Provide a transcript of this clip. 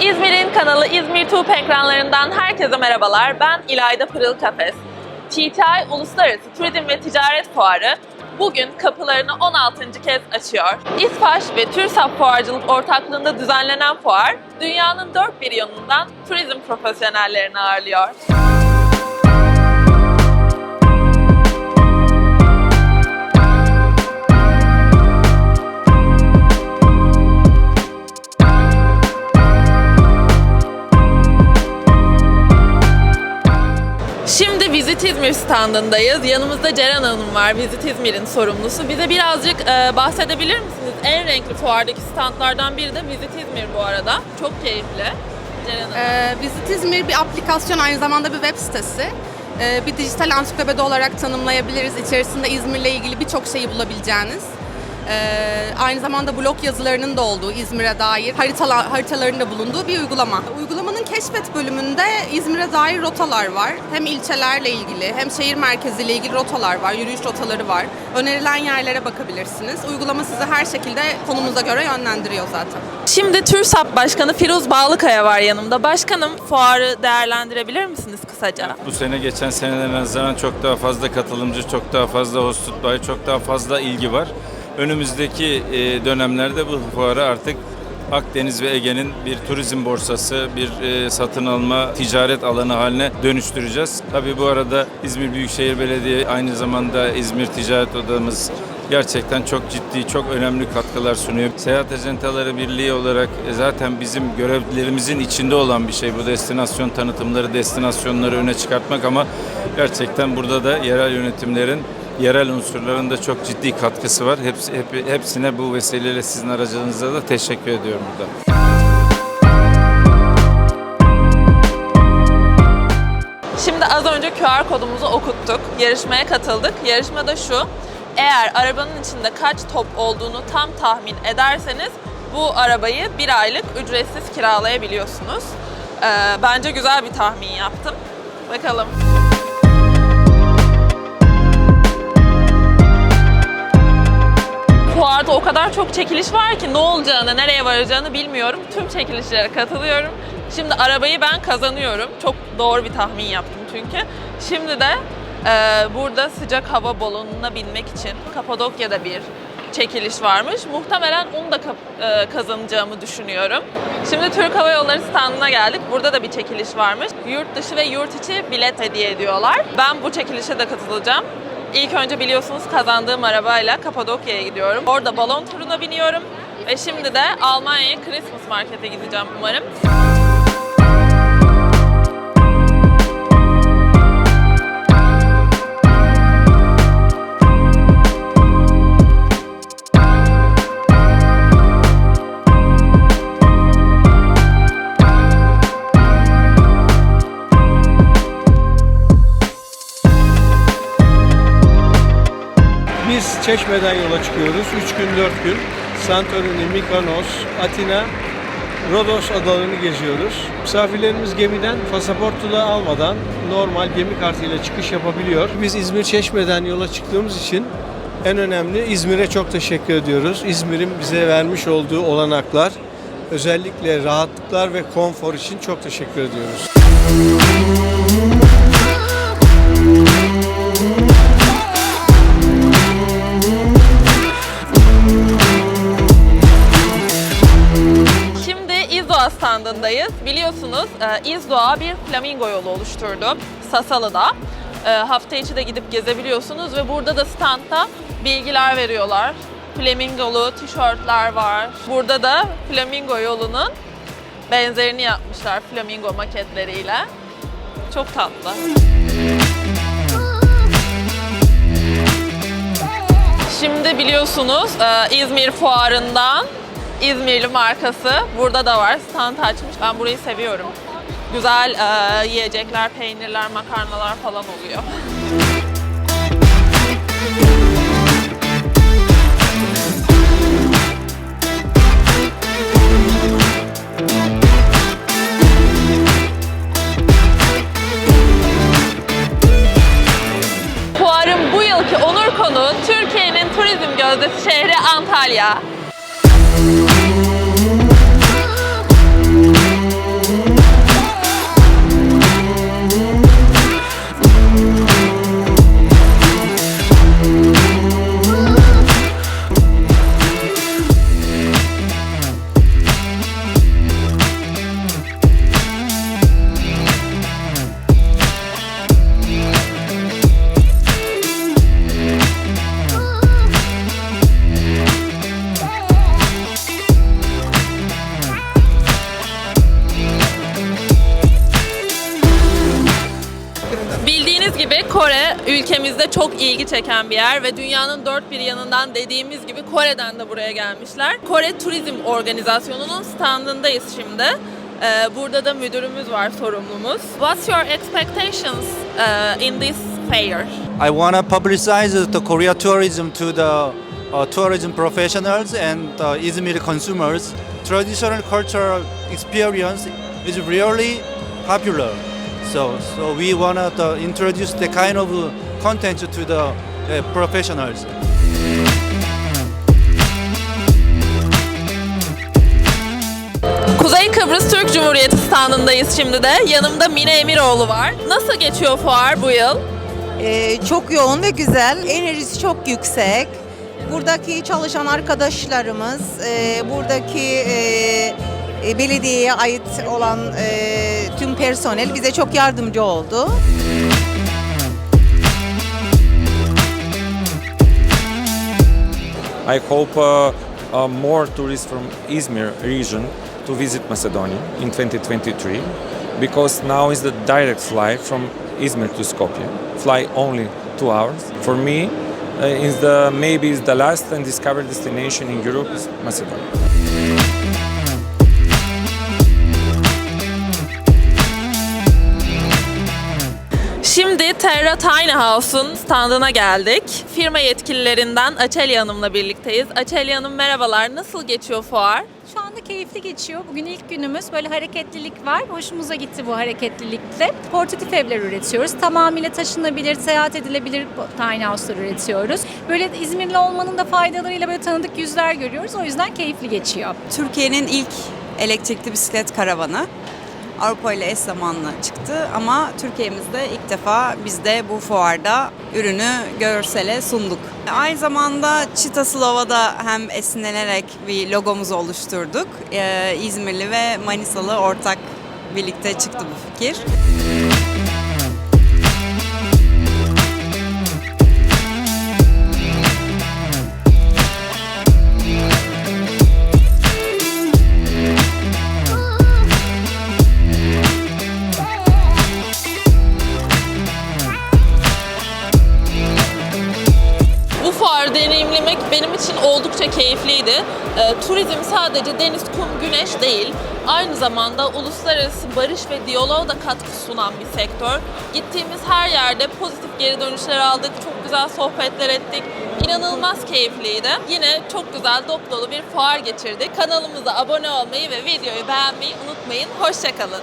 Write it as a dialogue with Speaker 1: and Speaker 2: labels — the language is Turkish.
Speaker 1: İzmir'in kanalı İzmir Tuğ ekranlarından herkese merhabalar. Ben İlayda Pırıl Kafes. TTI Uluslararası Turizm ve Ticaret Fuarı bugün kapılarını 16. kez açıyor. İSPAŞ ve TÜRSAP Fuarcılık ortaklığında düzenlenen fuar, dünyanın dört bir yanından turizm profesyonellerini ağırlıyor. Şimdi Visit İzmir standındayız. Yanımızda Ceren Hanım var, Visit İzmir'in sorumlusu. Bize birazcık e, bahsedebilir misiniz? En renkli fuardaki standlardan biri de Visit İzmir bu arada. Çok keyifli. Ceren Hanım.
Speaker 2: Ee, Visit İzmir bir aplikasyon, aynı zamanda bir web sitesi. Ee, bir dijital ansiklopedi olarak tanımlayabiliriz. İçerisinde İzmir'le ilgili birçok şeyi bulabileceğiniz. Ee, aynı zamanda blog yazılarının da olduğu, İzmir'e dair haritalar, haritaların da bulunduğu bir uygulama. Uygulamanın keşfet bölümünde İzmir'e dair rotalar var. Hem ilçelerle ilgili hem şehir merkeziyle ilgili rotalar var, yürüyüş rotaları var. Önerilen yerlere bakabilirsiniz. Uygulama sizi her şekilde konumuza göre yönlendiriyor zaten.
Speaker 1: Şimdi TÜRSAP Başkanı Firuz Bağlıkaya var yanımda. Başkanım fuarı değerlendirebilir misiniz kısaca?
Speaker 3: Bu sene geçen senelere nazaran çok daha fazla katılımcı, çok daha fazla host tutmayı, çok daha fazla ilgi var. Önümüzdeki e, dönemlerde bu fuarı artık Akdeniz ve Ege'nin bir turizm borsası, bir e, satın alma, ticaret alanı haline dönüştüreceğiz. Tabii bu arada İzmir Büyükşehir Belediye aynı zamanda İzmir Ticaret Odamız gerçekten çok ciddi, çok önemli katkılar sunuyor. Seyahat Ajantaları Birliği olarak e, zaten bizim görevlerimizin içinde olan bir şey bu destinasyon tanıtımları, destinasyonları öne çıkartmak ama gerçekten burada da yerel yönetimlerin yerel unsurların da çok ciddi katkısı var. Hepsi, hep- hepsine bu vesileyle sizin aracılığınızla da teşekkür ediyorum burada.
Speaker 1: Şimdi az önce QR kodumuzu okuttuk. Yarışmaya katıldık. Yarışma da şu. Eğer arabanın içinde kaç top olduğunu tam tahmin ederseniz bu arabayı bir aylık ücretsiz kiralayabiliyorsunuz. Ee, bence güzel bir tahmin yaptım. Bakalım. Fuarda o kadar çok çekiliş var ki ne olacağını, nereye varacağını bilmiyorum. Tüm çekilişlere katılıyorum. Şimdi arabayı ben kazanıyorum. Çok doğru bir tahmin yaptım çünkü. Şimdi de e, burada sıcak hava balonuna binmek için Kapadokya'da bir çekiliş varmış. Muhtemelen onu da e, kazanacağımı düşünüyorum. Şimdi Türk Hava Yolları standına geldik. Burada da bir çekiliş varmış. Yurt dışı ve yurt içi bilet hediye ediyorlar. Ben bu çekilişe de katılacağım. İlk önce biliyorsunuz kazandığım arabayla Kapadokya'ya gidiyorum. Orada balon turuna biniyorum. Ve şimdi de Almanya'ya Christmas Market'e gideceğim umarım.
Speaker 4: Çeşme'den yola çıkıyoruz. 3 gün 4 gün. Santorini, Mikonos, Atina, Rodos adalarını geziyoruz. Misafirlerimiz gemiden pasaportu da almadan normal gemi kartıyla çıkış yapabiliyor. Biz İzmir Çeşme'den yola çıktığımız için en önemli İzmir'e çok teşekkür ediyoruz. İzmir'in bize vermiş olduğu olanaklar, özellikle rahatlıklar ve konfor için çok teşekkür ediyoruz.
Speaker 1: Şimdi Biliyorsunuz e, İzdoğa bir flamingo yolu oluşturdu Sasalı'da. E, Hafta içi de gidip gezebiliyorsunuz ve burada da standta bilgiler veriyorlar. Flamingolu tişörtler var. Burada da flamingo yolunun benzerini yapmışlar flamingo maketleriyle. Çok tatlı. Şimdi biliyorsunuz e, İzmir Fuarı'ndan İzmirli markası burada da var. Stand açmış. Ben burayı seviyorum. Güzel e, yiyecekler, peynirler, makarnalar falan oluyor. Fuarın bu yılki onur konuğu Türkiye'nin turizm gözdesi şehri Antalya. Thank you. Ülkemizde çok ilgi çeken bir yer ve dünyanın dört bir yanından dediğimiz gibi Kore'den de buraya gelmişler. Kore Turizm Organizasyonu'nun standındayız şimdi. Ee, burada da müdürümüz var, sorumlumuz. What's your expectations uh, in this fair?
Speaker 5: I want to publicize the Korea tourism to the uh, tourism professionals and uh, Izmir consumers. Traditional cultural experience is really popular. So, so we want to introduce the kind of uh, content to the uh, professionals.
Speaker 1: Kuzey Kıbrıs Türk Cumhuriyeti standındayız şimdi de. Yanımda Mine Emiroğlu var. Nasıl geçiyor fuar bu yıl?
Speaker 6: Ee, çok yoğun ve güzel. Enerjisi çok yüksek. Buradaki çalışan arkadaşlarımız, e, buradaki e, e, belediyeye ait olan e, tüm personel bize çok yardımcı oldu.
Speaker 7: I hope uh, uh, more tourists from Izmir region to visit Macedonia in 2023 because now is the direct flight from Izmir to Skopje. Fly only two hours. For me, uh, is the maybe is the last and discovered destination in Europe is Macedonia.
Speaker 1: Şimdi Terra Tiny House'un standına geldik. Firma yetkililerinden Açelya Hanım'la birlikteyiz. Açelya Hanım merhabalar. Nasıl geçiyor fuar?
Speaker 8: Şu anda keyifli geçiyor. Bugün ilk günümüz. Böyle hareketlilik var. Hoşumuza gitti bu hareketlilikte. Portatif evler üretiyoruz. Tamamıyla taşınabilir, seyahat edilebilir tiny house'lar üretiyoruz. Böyle İzmirli olmanın da faydalarıyla böyle tanıdık yüzler görüyoruz. O yüzden keyifli geçiyor.
Speaker 9: Türkiye'nin ilk elektrikli bisiklet karavanı. Avrupa ile eş zamanlı çıktı ama Türkiye'mizde ilk defa biz de bu fuarda ürünü görsele sunduk. Aynı zamanda Çita Slova'da hem esinlenerek bir logomuzu oluşturduk. Ee, İzmirli ve Manisalı ortak birlikte çıktı bu fikir.
Speaker 1: Oldukça keyifliydi. Ee, turizm sadece deniz, kum, güneş değil. Aynı zamanda uluslararası barış ve diyaloğa da katkı sunan bir sektör. Gittiğimiz her yerde pozitif geri dönüşler aldık, çok güzel sohbetler ettik. İnanılmaz keyifliydi. Yine çok güzel, dop dolu bir fuar geçirdik. Kanalımıza abone olmayı ve videoyu beğenmeyi unutmayın. Hoşçakalın.